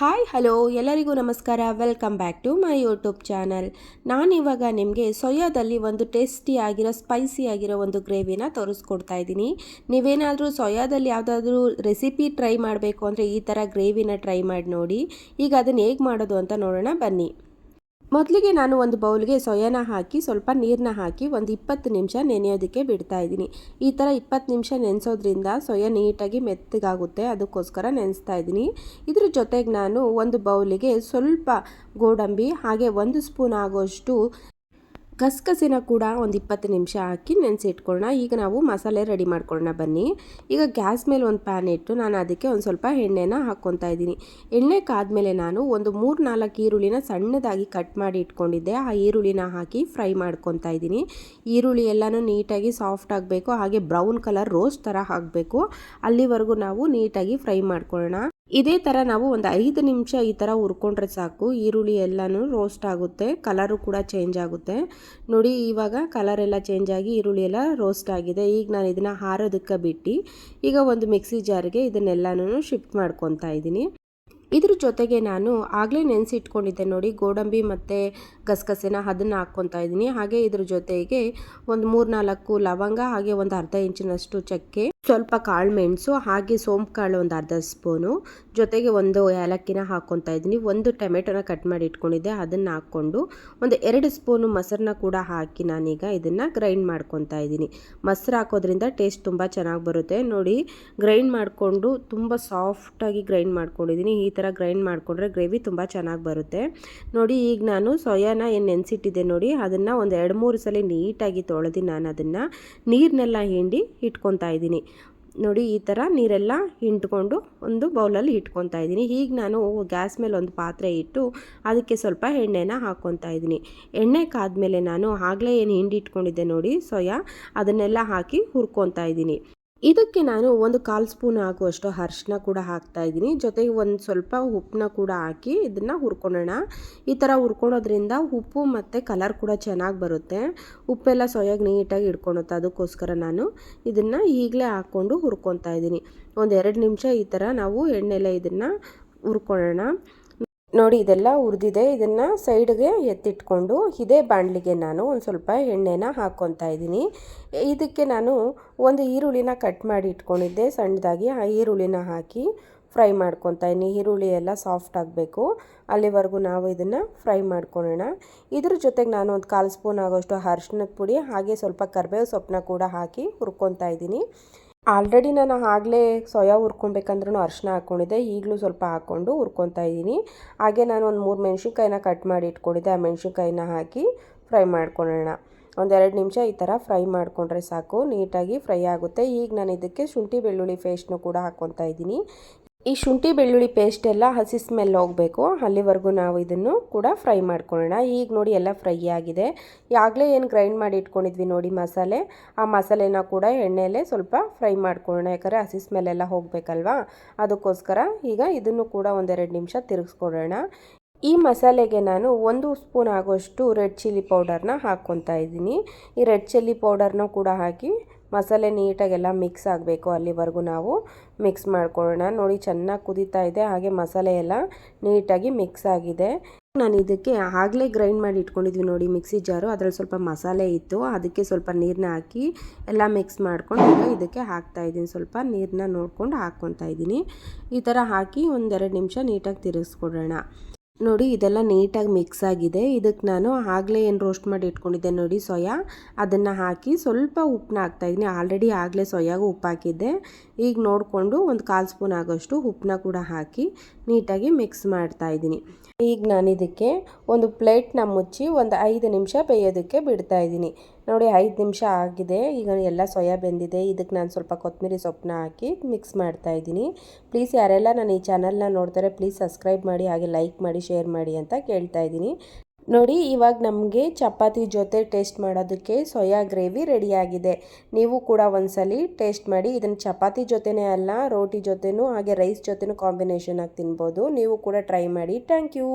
Hi, hello, ಎಲ್ಲರಿಗೂ ನಮಸ್ಕಾರ. Welcome back to my YouTube channel. ನಾನಿವಾಗ ನಿಮಗೆ ಸೊಯಾದಲ್ಲಿ ಒಂದು ಟೇಸ್ಟಿ ಆಗಿರೋ, ಸ್ಪೈಸಿ ಆಗಿರೋ ಒಂದು ಗ್ರೇವಿನ ತೋರಿಸ್ಕೊಡ್ತಾ ಇದ್ದೀನಿ. ನೀವೇನಾದರೂ ಸೊಯಾದಲ್ಲಿ ಯಾವುದಾದ್ರೂ ರೆಸಿಪಿ ಟ್ರೈ ಮಾಡಬೇಕು ಅಂದರೆ ಈ ಥರ ಗ್ರೇವಿನ ಟ್ರೈ ಮಾಡಿ ನೋಡಿ. ಈಗ ಅದನ್ನು ಹೇಗೆ ಮಾಡೋದು ಅಂತ ನೋಡೋಣ. ಬನ್ನಿ. ಮೊದಲಿಗೆ ನಾನು ಒಂದು ಬೌಲ್ಗೆ ಸೊಯಾನ ಹಾಕಿ, ಸ್ವಲ್ಪ ನೀರನ್ನ ಹಾಕಿ ಒಂದು ಇಪ್ಪತ್ತು ನಿಮಿಷ ನೆನೆಯೋದಕ್ಕೆ ಬಿಡ್ತಾ ಇದ್ದೀನಿ. ಈ ಥರ ಇಪ್ಪತ್ತು ನಿಮಿಷ ನೆನೆಸೋದ್ರಿಂದ ಸೊಯ ನೀಟಾಗಿ ಮೆತ್ತಗಾಗುತ್ತೆ. ಅದಕ್ಕೋಸ್ಕರ ನೆನೆಸ್ತಾ ಇದ್ದೀನಿ. ಇದ್ರ ಜೊತೆಗೆ ನಾನು ಒಂದು ಬೌಲಿಗೆ ಸ್ವಲ್ಪ ಗೋಡಂಬಿ, ಹಾಗೆ ಒಂದು ಸ್ಪೂನ್ ಆಗೋಷ್ಟು ಗಸಗಸಿನ ಕೂಡ ಒಂದು ಇಪ್ಪತ್ತು ನಿಮಿಷ ಹಾಕಿ ನೆನೆಸಿಟ್ಕೊಳ್ಳೋಣ ಈಗ ನಾವು ಮಸಾಲೆ ರೆಡಿ ಮಾಡ್ಕೊಳ್ಳೋಣ ಬನ್ನಿ. ಈಗ ಗ್ಯಾಸ್ ಮೇಲೆ ಒಂದು ಪ್ಯಾನ್ ಇಟ್ಟು ನಾನು ಅದಕ್ಕೆ ಒಂದು ಸ್ವಲ್ಪ ಎಣ್ಣೆನ ಹಾಕ್ಕೊತಾ ಇದ್ದೀನಿ. ಎಣ್ಣೆ ಕಾದ್ಮೇಲೆ ನಾನು ಒಂದು ಮೂರು ನಾಲ್ಕು ಈರುಳ್ಳಿನ ಸಣ್ಣದಾಗಿ ಕಟ್ ಮಾಡಿ ಇಟ್ಕೊಂಡಿದ್ದೆ. ಆ ಈರುಳ್ಳಿನ ಹಾಕಿ ಫ್ರೈ ಮಾಡ್ಕೊತಾ ಇದ್ದೀನಿ. ಈರುಳ್ಳಿ ಎಲ್ಲನೂ ನೀಟಾಗಿ ಸಾಫ್ಟ್ ಆಗಬೇಕು. ಹಾಗೆ ಬ್ರೌನ್ ಕಲರ್ ರೋಸ್ಟ್ ಥರ ಹಾಕಬೇಕು. ಅಲ್ಲಿವರೆಗೂ ನಾವು ನೀಟಾಗಿ ಫ್ರೈ ಮಾಡ್ಕೊಳ್ಳೋಣ ಇದೇ ಥರ ನಾವು ಒಂದು ಐದು ನಿಮಿಷ ಈ ಥರ ಹುರ್ಕೊಂಡ್ರೆ ಸಾಕು. ಈರುಳ್ಳಿ ಎಲ್ಲನೂ ರೋಸ್ಟ್ ಆಗುತ್ತೆ. ಕಲರು ಕೂಡ ಚೇಂಜ್ ಆಗುತ್ತೆ. ನೋಡಿ, ಇವಾಗ ಕಲರ್ ಎಲ್ಲ ಚೇಂಜ್ ಆಗಿ ಈರುಳ್ಳಿ ಎಲ್ಲ ರೋಸ್ಟ್ ಆಗಿದೆ. ಈಗ ನಾನು ಇದನ್ನು ಹಾರೋದಕ್ಕೆ ಬಿಟ್ಟು. ಈಗ ಒಂದು ಮಿಕ್ಸಿ ಜಾರಿಗೆ ಇದನ್ನೆಲ್ಲನೂ ಶಿಫ್ಟ್ ಮಾಡ್ಕೊತಾ ಇದ್ದೀನಿ. ಇದ್ರ ಜೊತೆಗೆ ನಾನು ಆಗಲೇ ನೆನೆಸಿಟ್ಕೊಂಡಿದ್ದೆ ನೋಡಿ, ಗೋಡಂಬಿ ಮತ್ತು ಗಸಗಸೆನ ಅದನ್ನು ಹಾಕ್ಕೊತಾ ಇದ್ದೀನಿ. ಹಾಗೆ ಇದ್ರ ಜೊತೆಗೆ ಒಂದು ಮೂರು ನಾಲ್ಕು ಲವಂಗ, ಹಾಗೆ ಒಂದು ಅರ್ಧ ಇಂಚಿನಷ್ಟು ಚಕ್ಕೆ, ಸ್ವಲ್ಪ ಕಾಳು ಮೆಣಸು, ಹಾಗೆ ಸೋಂಪು ಕಾಳು ಒಂದು ಅರ್ಧ ಸ್ಪೂನು, ಜೊತೆಗೆ ಒಂದು ಏಲಕ್ಕಿನ ಹಾಕ್ಕೊತಾ ಇದ್ದೀನಿ. ಒಂದು ಟೊಮೆಟೊನ ಕಟ್ ಮಾಡಿ ಇಟ್ಕೊಂಡಿದ್ದೆ, ಅದನ್ನು ಹಾಕ್ಕೊಂಡು ಒಂದು ಎರಡು ಸ್ಪೂನು ಮೊಸರನ್ನ ಕೂಡ ಹಾಕಿ ನಾನೀಗ ಇದನ್ನು ಗ್ರೈಂಡ್ ಮಾಡ್ಕೊತಾ ಇದ್ದೀನಿ. ಮೊಸರು ಹಾಕೋದ್ರಿಂದ ಟೇಸ್ಟ್ ತುಂಬ ಚೆನ್ನಾಗಿ ಬರುತ್ತೆ. ನೋಡಿ, ಗ್ರೈಂಡ್ ಮಾಡಿಕೊಂಡು ತುಂಬ ಸಾಫ್ಟಾಗಿ ಗ್ರೈಂಡ್ ಮಾಡ್ಕೊಂಡಿದ್ದೀನಿ. ಈ ಗ್ರೈಂಡ್ ಮಾಡಿಕೊಂಡ್ರೆ ಗ್ರೇವಿ ತುಂಬ ಚೆನ್ನಾಗಿ ಬರುತ್ತೆ. ನೋಡಿ, ಈಗ ನಾನು ಸೊಯಾನ ಏನು ನೆನೆಸಿಟ್ಟಿದ್ದೆ ನೋಡಿ, ಅದನ್ನು ಒಂದು ಎರಡು ಮೂರು ಸಲ ನೀಟಾಗಿ ತೊಳೆದು ನಾನು ಅದನ್ನು ನೀರನ್ನೆಲ್ಲ ಹಿಂಡಿ ಇಟ್ಕೊತಾ ಇದ್ದೀನಿ. ನೋಡಿ, ಈ ಥರ ನೀರೆಲ್ಲ ಹಿಂಡ್ಕೊಂಡು ಒಂದು ಬೌಲಲ್ಲಿ ಇಟ್ಕೊತಾ ಇದ್ದೀನಿ. ಈಗ ನಾನು ಗ್ಯಾಸ್ ಮೇಲೆ ಒಂದು ಪಾತ್ರೆ ಇಟ್ಟು ಅದಕ್ಕೆ ಸ್ವಲ್ಪ ಎಣ್ಣೆನ ಹಾಕ್ಕೊತಾ ಇದ್ದೀನಿ. ಎಣ್ಣೆ ಕಾದ್ಮೇಲೆ ನಾನು ಆಗಲೇ ಏನು ಹಿಂಡಿ ಇಟ್ಕೊಂಡಿದ್ದೆ ನೋಡಿ, ಸೊಯಾ, ಅದನ್ನೆಲ್ಲ ಹಾಕಿ ಹುರ್ಕೊತಾ ಇದ್ದೀನಿ. ಇದಕ್ಕೆ ನಾನು ಒಂದು ಕಾಲು ಸ್ಪೂನ್ ಆಗುವಷ್ಟು ಅರ್ಶಿನ ಕೂಡ ಹಾಕ್ತಾ ಇದ್ದೀನಿ. ಜೊತೆಗೆ ಒಂದು ಸ್ವಲ್ಪ ಉಪ್ಪನ್ನ ಕೂಡ ಹಾಕಿ ಇದನ್ನು ಹುರ್ಕೊಳ್ಳೋಣ. ಈ ಥರ ಹುರ್ಕೊಳೋದ್ರಿಂದ ಉಪ್ಪು ಮತ್ತು ಕಲರ್ ಕೂಡ ಚೆನ್ನಾಗಿ ಬರುತ್ತೆ. ಉಪ್ಪೆಲ್ಲ ಸೊಯಾಗಿ ನೀಟಾಗಿ ಇಟ್ಕೊಳುತ್ತೆ ಅದಕ್ಕೋಸ್ಕರ ನಾನು ಇದನ್ನು ಈಗಲೇ ಹಾಕ್ಕೊಂಡು ಹುರ್ಕೊತಾ ಇದ್ದೀನಿ. ಒಂದು ಎರಡು ನಿಮಿಷ ಈ ಥರ ನಾವು ಎಣ್ಣೆಲೆ ಇದನ್ನು ಹುರ್ಕೊಳ್ಳೋಣ. ನೋಡಿ, ಇದೆಲ್ಲ ಹುರಿದಿದೆ ಇದನ್ನು ಸೈಡ್ಗೆ ಎತ್ತಿಟ್ಕೊಂಡು ಇದೇ ಬಾಣಲಿಗೆ ನಾನು ಒಂದು ಸ್ವಲ್ಪ ಎಣ್ಣೆನ ಹಾಕ್ಕೊತಾ ಇದ್ದೀನಿ. ಇದಕ್ಕೆ ನಾನು ಒಂದು ಈರುಳ್ಳಿನ ಕಟ್ ಮಾಡಿ ಇಟ್ಕೊಂಡಿದ್ದೆ. ಸಣ್ಣದಾಗಿ ಆ ಈರುಳ್ಳಿನ ಹಾಕಿ ಫ್ರೈ ಮಾಡ್ಕೊತಾ ಇದ್ದೀನಿ. ಈರುಳ್ಳಿ ಎಲ್ಲ ಸಾಫ್ಟ್ ಆಗಬೇಕು. ಅಲ್ಲಿವರೆಗೂ ನಾವು ಇದನ್ನು ಫ್ರೈ ಮಾಡ್ಕೊಳ್ಳೋಣ. ಇದ್ರ ಜೊತೆಗೆ ನಾನು ಒಂದು ಕಾಲು ಸ್ಪೂನ್ ಆಗೋಷ್ಟು ಅರ್ಶಿನದ ಪುಡಿ, ಹಾಗೆ ಸ್ವಲ್ಪ ಕರ್ಬೇವು ಸೊಪ್ಪನ್ನ ಕೂಡ ಹಾಕಿ ಹುರ್ಕೊತಾ ಇದ್ದೀನಿ. ಆಲ್ರೆಡಿ ನಾನು ಆಗಲೇ ಸೋಯಾ ಹುರ್ಕೊಬೇಕಂದ್ರೂ ಅರ್ಶಿನ ಹಾಕ್ಕೊಂಡಿದ್ದೆ ಈಗಲೂ ಸ್ವಲ್ಪ ಹಾಕ್ಕೊಂಡು ಹುರ್ಕೊತಾ ಇದ್ದೀನಿ. ಹಾಗೆ ನಾನು ಒಂದು ಮೂರು ಮೆಣಸಿನ್ಕಾಯಿನ ಕಟ್ ಮಾಡಿ ಇಟ್ಕೊಂಡಿದ್ದೆ. ಆ ಮೆಣಸಿನ್ಕಾಯಿನ ಹಾಕಿ ಫ್ರೈ ಮಾಡ್ಕೊಳ್ಳೋಣ. ಒಂದೆರಡು ನಿಮಿಷ ಈ ಥರ ಫ್ರೈ ಮಾಡಿಕೊಂಡ್ರೆ ಸಾಕು. ನೀಟಾಗಿ ಫ್ರೈ ಆಗುತ್ತೆ. ಈಗ ನಾನು ಇದಕ್ಕೆ ಶುಂಠಿ ಬೆಳ್ಳುಳ್ಳಿ ಪೇಸ್ಟ್ನು ಕೂಡ ಹಾಕ್ಕೊತಾ ಇದ್ದೀನಿ. ಈ ಶುಂಠಿ ಬೆಳ್ಳುಳ್ಳಿ ಪೇಸ್ಟ್ ಎಲ್ಲ ಹಸಿ ಸ್ಮೆಲ್ ಹೋಗಬೇಕು. ಅಲ್ಲಿವರೆಗೂ ನಾವು ಇದನ್ನು ಕೂಡ ಫ್ರೈ ಮಾಡ್ಕೊಳ್ಳೋಣ. ಈಗ ನೋಡಿ ಎಲ್ಲ ಫ್ರೈ ಆಗಿದೆ. ಆಗಲೇ ಏನು ಗ್ರೈಂಡ್ ಮಾಡಿ ಇಟ್ಕೊಂಡಿದ್ವಿ ನೋಡಿ ಮಸಾಲೆ. ಆ ಮಸಾಲೆನ ಕೂಡ ಎಣ್ಣೆಯಲ್ಲೇ ಸ್ವಲ್ಪ ಫ್ರೈ ಮಾಡ್ಕೊಳ್ಳೋಣ. ಯಾಕಂದರೆ ಹಸಿ ಸ್ಮೆಲ್ ಎಲ್ಲ ಹೋಗಬೇಕಲ್ವಾ? ಅದಕ್ಕೋಸ್ಕರ ಈಗ ಇದನ್ನು ಕೂಡ ಒಂದೆರಡು ನಿಮಿಷ ತಿರುಗಿಸ್ಕೊಡೋಣ ಈ ಮಸಾಲೆಗೆ ನಾನು ಒಂದು ಸ್ಪೂನ್ ಆಗೋಷ್ಟು ರೆಡ್ ಚಿಲ್ಲಿ ಪೌಡರ್ನ ಹಾಕ್ಕೊತಾ ಇದ್ದೀನಿ. ಈ ರೆಡ್ ಚಿಲ್ಲಿ ಪೌಡರ್ನ ಕೂಡ ಹಾಕಿ ಮಸಾಲೆ ನೀಟಾಗೆಲ್ಲ ಮಿಕ್ಸ್ ಆಗಬೇಕು ಅಲ್ಲಿವರೆಗೂ ನಾವು. ಮಿಕ್ಸ್ ಮಾಡ್ಕೊಳ್ಳೋಣ. ನೋಡಿ ಚೆನ್ನಾಗಿ ಕುದೀತಾ ಇದೆ. ಹಾಗೆ ಮಸಾಲೆ ಎಲ್ಲ ನೀಟಾಗಿ ಮಿಕ್ಸ್ ಆಗಿದೆ. ನಾನು ಇದಕ್ಕೆ ಆಗಲೇ ಗ್ರೈಂಡ್ ಮಾಡಿ ಇಟ್ಕೊಂಡಿದ್ವಿ ನೋಡಿ ಮಿಕ್ಸಿ ಜಾರು. ಅದರಲ್ಲಿ ಸ್ವಲ್ಪ ಮಸಾಲೆ ಇತ್ತು. ಅದಕ್ಕೆ ಸ್ವಲ್ಪ ನೀರನ್ನ ಹಾಕಿ ಎಲ್ಲ ಮಿಕ್ಸ್ ಮಾಡ್ಕೊಂಡು ಇದಕ್ಕೆ ಹಾಕ್ತಾ ಇದ್ದೀನಿ. ಸ್ವಲ್ಪ ನೀರನ್ನ ನೋಡ್ಕೊಂಡು ಹಾಕ್ಕೊತಾ ಇದ್ದೀನಿ. ಈ ಥರ ಹಾಕಿ ಒಂದೆರಡು ನಿಮಿಷ ನೀಟಾಗಿ ತಿರುಗಿಸ್ಕೊಡೋಣ. ನೋಡಿ, ಇದೆಲ್ಲ ನೀಟಾಗಿ ಮಿಕ್ಸ್ ಆಗಿದೆ. ಇದಕ್ಕೆ ನಾನು ಆಗಲೇ ಏನು ರೋಸ್ಟ್ ಮಾಡಿ ಇಟ್ಕೊಂಡಿದ್ದೆ ನೋಡಿ ಸೊಯಾ. ಅದನ್ನು ಹಾಕಿ ಸ್ವಲ್ಪ ಉಪ್ಪನ್ನ ಹಾಕ್ತಾಯಿದ್ದೀನಿ ಆಲ್ರೆಡಿ ಆಗಲೇ ಸೊಯಾಗ ಉಪ್ಪು ಹಾಕಿದ್ದೆ. ಈಗ ನೋಡಿಕೊಂಡು ಒಂದು ಕಾಲು ಸ್ಪೂನ್ ಆಗೋಷ್ಟು ಉಪ್ಪನ್ನ ಕೂಡ ಹಾಕಿ ನೀಟಾಗಿ ಮಿಕ್ಸ್ ಮಾಡ್ತಾಯಿದ್ದೀನಿ ಈಗ ನಾನು ಇದಕ್ಕೆ ಒಂದು ಪ್ಲೇಟ್ನ ಮುಚ್ಚಿ ಒಂದು ಐದು ನಿಮಿಷ ಬೇಯೋದಕ್ಕೆ ಬಿಡ್ತಾ ಇದ್ದೀನಿ. ನೋಡಿ, ಐದು ನಿಮಿಷ ಆಗಿದೆ. ಈಗ ಎಲ್ಲ ಸೊಯಾ ಬೆಂದಿದೆ. ಇದಕ್ಕೆ ನಾನು ಸ್ವಲ್ಪ ಕೊತ್ತಂಬರಿ ಸೊಪ್ಪನ್ನ ಹಾಕಿ ಮಿಕ್ಸ್ ಮಾಡ್ತಾಯಿದ್ದೀನಿ ಪ್ಲೀಸ್ ಯಾರೆಲ್ಲ ನಾನು ಈ ಚಾನಲ್ನ ನೋಡ್ತಾರೆ, ಪ್ಲೀಸ್ ಸಬ್ಸ್ಕ್ರೈಬ್ ಮಾಡಿ, ಹಾಗೆ ಲೈಕ್ ಮಾಡಿ ಶೇರ್ ಮಾಡಿ ಅಂತ ಕೇಳ್ತಾ ಇದ್ದೀನಿ. ನೋಡಿ, ಇವಾಗ ನಮಗೆ ಚಪಾತಿ ಜೊತೆ ಟೇಸ್ಟ್ ಮಾಡೋದಕ್ಕೆ ಸೊಯಾ ಗ್ರೇವಿ ರೆಡಿಯಾಗಿದೆ ನೀವು ಕೂಡ ಒಂದ್ಸಲಿ ಟೇಸ್ಟ್ ಮಾಡಿ, ಇದನ್ನು ಚಪಾತಿ ಜೊತೆನೇ ಅಲ್ಲ, ರೋಟಿ ಜೊತೆನೂ ಹಾಗೆ ರೈಸ್ ಜೊತೆನೂ ಕಾಂಬಿನೇಷನ್ ಆಗಿ ತಿನ್ಬೋದು. ನೀವು ಕೂಡ ಟ್ರೈ ಮಾಡಿ. Thank you